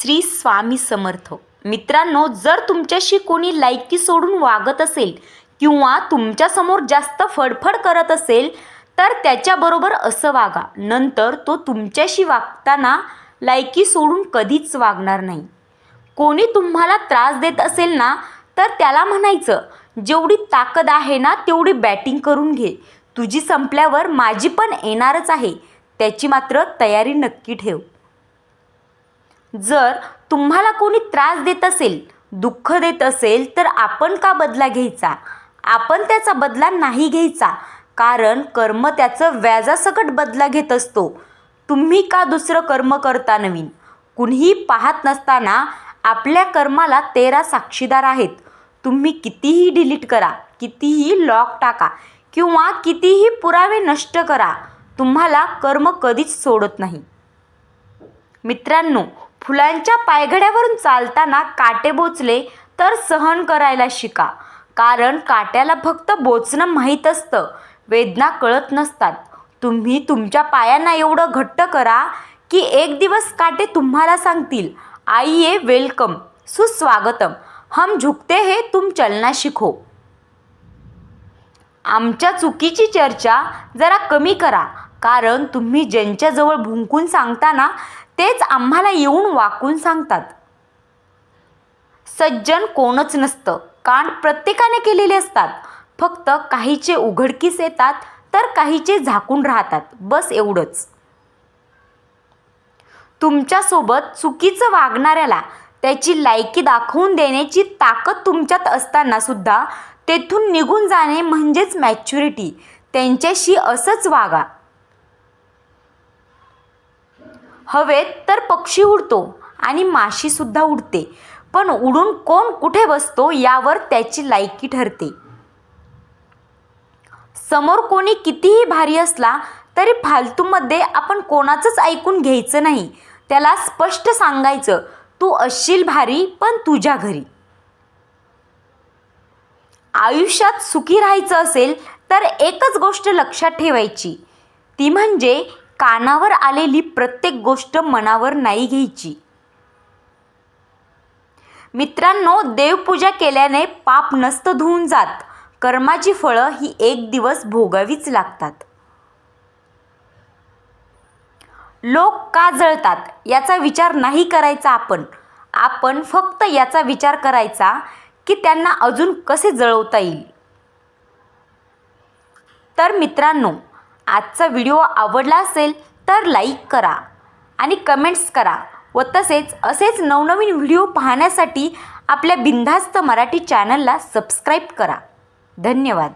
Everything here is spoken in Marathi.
श्री स्वामी समर्थ. मित्रांनो जर तुमच्याशी कोणी लायकी सोडून वागत असेल किंवा तुमच्यासमोर जास्त फडफड करत असेल तर त्याच्याबरोबर असं वागा. नंतर तो तुमच्याशी वागताना लायकी सोडून कधीच वागणार नाही. कोणी तुम्हाला त्रास देत असेल ना तर त्याला म्हणायचं जेवढी ताकद आहे ना तेवढी बॅटिंग करून घे. तुझी संपल्यावर माझी पण येणारच आहे. त्याची मात्र तयारी नक्की ठेव. जर तुम्हाला कोणी त्रास देत असेल दुःख देत असेल तर आपण का बदला घ्यायचा? आपण त्याचा बदला नाही घ्यायचा. कारण कर्म त्याचं व्याजासकट बदला घेत असतो. तुम्ही का दुसरं कर्म करता नवीन? कुणीही पाहत नसताना आपल्या कर्माला तेरा साक्षीदार आहेत. तुम्ही कितीही डिलीट करा कितीही लॉक टाका किंवा कितीही पुरावे नष्ट करा तुम्हाला कर्म कधीच सोडत नाही. मित्रांनो फुलांच्या पायघड्यावरून चालताना काटे बोचले तर सहन करायला शिका. कारण काट्याला फक्त बोचणं माहीत असतं. वेदना कळत नसतात. तुम्ही तुमच्या पायांना एवढं घट्ट करा की एक दिवस काटे तुम्हाला सांगतील आई ए वेलकम सुस्वागतम हम झुकते हे तुम चलना शिको आमच्या चुकीची चर्चा जरा कमी करा. कारण तुम्ही ज्यांच्याजवळ भुंकून सांगताना तेच आम्हाला येऊन वाकून सांगतात. सज्जन कोणच नसतं. कांड प्रत्येकाने केलेले असतात. फक्त काहीचे उघडकीस येतात तर काहीचे झाकून राहतात. बस एवढंच. तुमच्यासोबत चुकीचं वागणाऱ्याला त्याची लायकी दाखवून देण्याची ताकद तुमच्यात असताना सुद्धा तेथून निघून जाणे म्हणजेच मॅच्युरिटी. त्यांच्याशी असंच वागा. हवेत तर पक्षी उडतो आणि माशीसुद्धा उडते. पण उडून कोण कुठे बसतो यावर त्याची लायकी ठरते. समोर कोणी कितीही भारी असला तरी फालतूमध्ये आपण कोणाचंच ऐकून घ्यायचं नाही. त्याला स्पष्ट सांगायचं तू असशील भारी पण तुझ्या घरी. आयुष्यात सुखी राहायचं असेल तर एकच गोष्ट लक्षात ठेवायची. ती म्हणजे कानावर आलेली प्रत्येक गोष्ट मनावर नाही घ्यायची. मित्रांनो देवपूजा केल्याने पाप नस्त धुवून जात. कर्माची फळं ही एक दिवस भोगावीच लागतात. लोक का जळतात याचा विचार नाही करायचा आपण. आपण फक्त याचा विचार करायचा की त्यांना अजून कसे जळवता येईल? तर मित्रांनो आजचा व्हिडिओ आवडला असेल तर लाईक करा आणि कमेंट्स करा व तसेच असेच नवनवीन व्हिडिओ पाहण्यासाठी आपल्या बिनधास्त मराठी चॅनलला सबस्क्राईब करा. धन्यवाद.